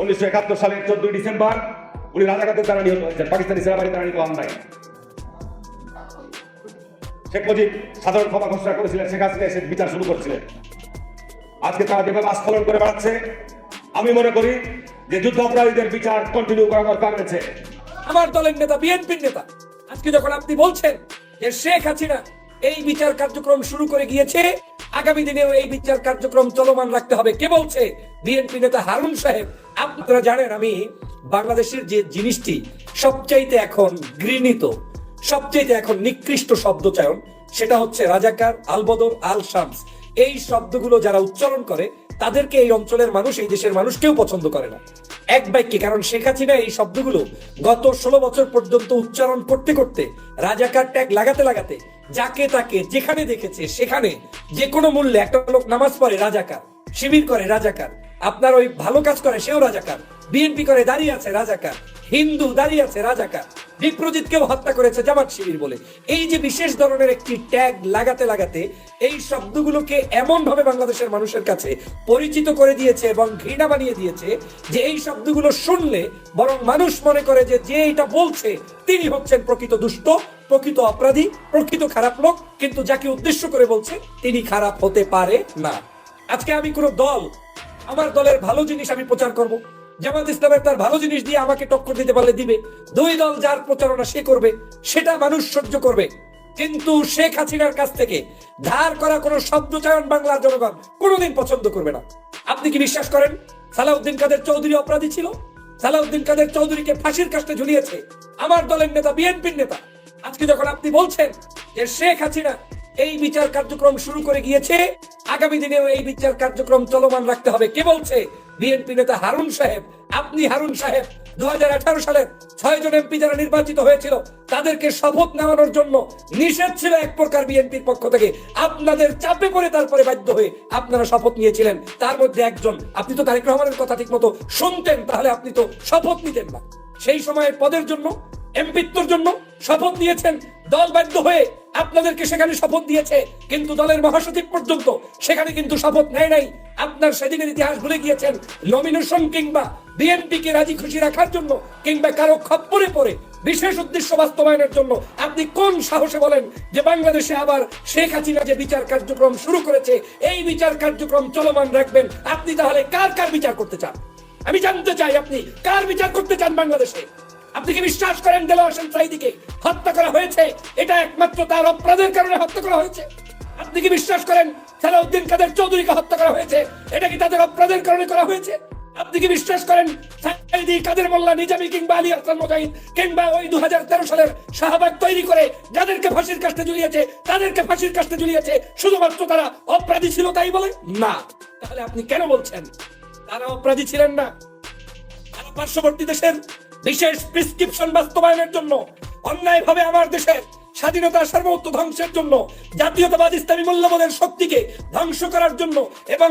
উনিশশো একাত্তর সালের চোদ্দই ডিসেম্বর উনি রাজাকাতের দ্বারা নিহত হয়েছেন। পাকিস্তানি সেনাবাহিনী দ্বারা নিহত শেখ মুজিব সাধারণ ক্ষমা ঘোষণা করেছিলেন, শেখ হাসিনা এসে বিচার শুরু করেছিলেন। আজকে তারা যেভাবে আস্ফলন করে বেড়াচ্ছে, আমি মনে করি যে যুদ্ধ অপরাধীদের বিচার কন্টিনিউ করা দরকার রয়েছে। আমার দলের নেতা, বিএনপির নেতা, আজকে যখন আপনি বলছেন যে শেখ হাসিনা এই বিচার কার্যক্রম শুরু করে গিয়েছে, আগামী দিনেও এই বিচার কার্যক্রম চলমান রাখতে হবে। কে বলছে? বিএনপি নেতা হারুন সাহেব। আপনারা জানেন আমি বাংলাদেশের যে জিনিসটি সবচাইতে এখন ঘৃণিত, সবচাইতে এখন নিকৃষ্ট শব্দচয়ন সেটা হচ্ছে রাজাকার আলবদর আল শামস এই শব্দগুলো যারা উচ্চারণ করে, তাদেরকে এই অঞ্চলের মানুষ, এই দেশের মানুষ কেউ পছন্দ করে না। এক বাক্যে, কারণ শেখ হাসিনা এই শব্দগুলো গত ষোলো বছর পর্যন্ত উচ্চারণ করতে করতে, রাজাকার ট্যাগ লাগাতে লাগাতে, যাকে তাকে যেখানে দেখেছে, সেখানে যে কোনো মূল্যে একটা লোক নামাজ পড়ে রাজাকার, শিবির করে রাজাকার আপনার ওই ভালো কাজ করে, সেও রাজাকার। বিএনপি করে দাঁড়িয়ে আছে রাজাকার। হিন্দু দাঁড়িয়ে আছে রাজাকার। বিপ্রজিৎকেও হত্যা করেছে জামাত শিবির বলে। এই যে বিশেষ ধরনের একটি ট্যাগ লাগাতে লাগাতে, এই শব্দগুলোকে এমন ভাবে বাংলাদেশের মানুষের কাছে পরিচিত করে দিয়েছে এবং ঘৃণা বানিয়ে দিয়েছে যে এই শব্দগুলো শুনলে বরং মানুষ মনে করে যে যে এটা বলছে, তিনি হচ্ছেন প্রকৃত দুষ্ট, প্রকৃত অপরাধী, প্রকৃত খারাপ লোক, কিন্তু যাকে উদ্দেশ্য করে বলছে, তিনি খারাপ হতে পারে না। আজকে আমি কোনো দল আমার দলের ভালো জিনিস আমি প্রচার করব। জামাত ইসলামের তার ভালো জিনিস দিয়ে আমাকে টক্কর দিতে পারলে দিবে। দুই দল যার প্রচারণা সে করবে, সেটা মানুষ সহ্য করবে। কিন্তু শেখ হাসিনার কাছ থেকে ধার করা কোনো শব্দচয়ন বাংলার জনগণ কোনোদিন পছন্দ করবে না। আপনি কি বিশ্বাস করেন? সালাউদ্দিন কাদের চৌধুরী অপরাধী ছিল? সালাউদ্দিন কাদের চৌধুরীকে ফাঁসির কাস্টে ঝুলিয়েছে আমার দলের নেতা, বিএনপির নেতা। আজকে যখন আপনি বলছেন যে শেখ হাসিনা এই বিচার কার্যক্রম শুরু করে গিয়েছে আগামী দিনেও এই বিচার কার্যক্রম চলমান রাখতে হবে। কে বলছে? বিএনপি নেতা হারুন সাহেব। আপনি হারুন সাহেব দু সালের ছয় জন এমপি যারা নির্বাচিত হয়েছিল, তাদেরকে শপথ নেওয়ানোর জন্য নিষেধ ছিল এক প্রকার বিএনপির পক্ষ থেকে। আপনাদের চাপে পড়ে তারপরে বাধ্য হয়ে আপনারা শপথ নিয়েছিলেন। তার মধ্যে একজন, আপনি তো তারেক রহমানের কথা ঠিক মতো শুনতেন, তাহলে আপনি তো শপথ নিতেন না। সেই সময়ের পদের জন্য এমপিত্বর জন্য শপথ নিয়েছেন। দল বাধ্য হয়ে আপনাদেরকে সেখানে শপথ দিয়েছে। কিন্তু দলের মহাসচিব পর্যন্ত সেখানে কিন্তু শপথ নেয় নাই। আপনার সেদিনের ইতিহাস ভুলে গিয়েছেন। নমিনেশন কিংবা বিএনপি কে রাজি খুশি রাখার জন্য কিংবা কারও খপ্পরে পড়ে বিশেষ উদ্দেশ্য বাস্তবায়নের জন্য আপনি কোন সাহসে বলেন যে বাংলাদেশে আবার শেখ হাসিনা যে বিচার কার্যক্রম শুরু করেছে, এই বিচার কার্যক্রম চলমান রাখবেন। আপনি তাহলে কার কার বিচার করতে চান? আমি জানতে চাই আপনি কার বিচার করতে চান বাংলাদেশে? আপনি কি বিশ্বাস করেন দেলোয়ার হোসেন সাইদিকে হত্যা করা হয়েছে, এটা একমাত্র তার অপরাধের কারণে হত্যা করা হয়েছে। আপনি কি বিশ্বাস করেন সালাউদ্দিন কাদের চৌধুরীকে হত্যা করা হয়েছে, এটা কি তাদের অপরাধের কারণে করা হয়েছে? আপনি কি বিশ্বাস করেন সাইদি কাদের মোল্লা নিজামী কিংবা আলী হাসান মোজাহিদ কিংবা ওই দু হাজার তেরো সালের শাহবাগ তৈরি করে যাদেরকে ফাঁসির কাস্টে ঝুলিয়েছে তাদেরকে ফাঁসির কাস্টে ঝুলিয়েছে শুধুমাত্র তারা অপরাধী ছিল তাই বলে? না। তাহলে আপনি কেন বলছেন? তারা অপরাধী ছিলেন না। পার্শ্ববর্তী দেশের বিশেষ প্রেসক্রিপশন বাস্তবায়নের জন্য, অন্যায়ভাবে আমার দেশের স্বাধীনতা সার্বভৌমত্ব ধ্বংসের জন্য, জাতীয়তাবাদ ইসলামী মূল্যবোধের শক্তিকে ধ্বংস করার জন্য এবং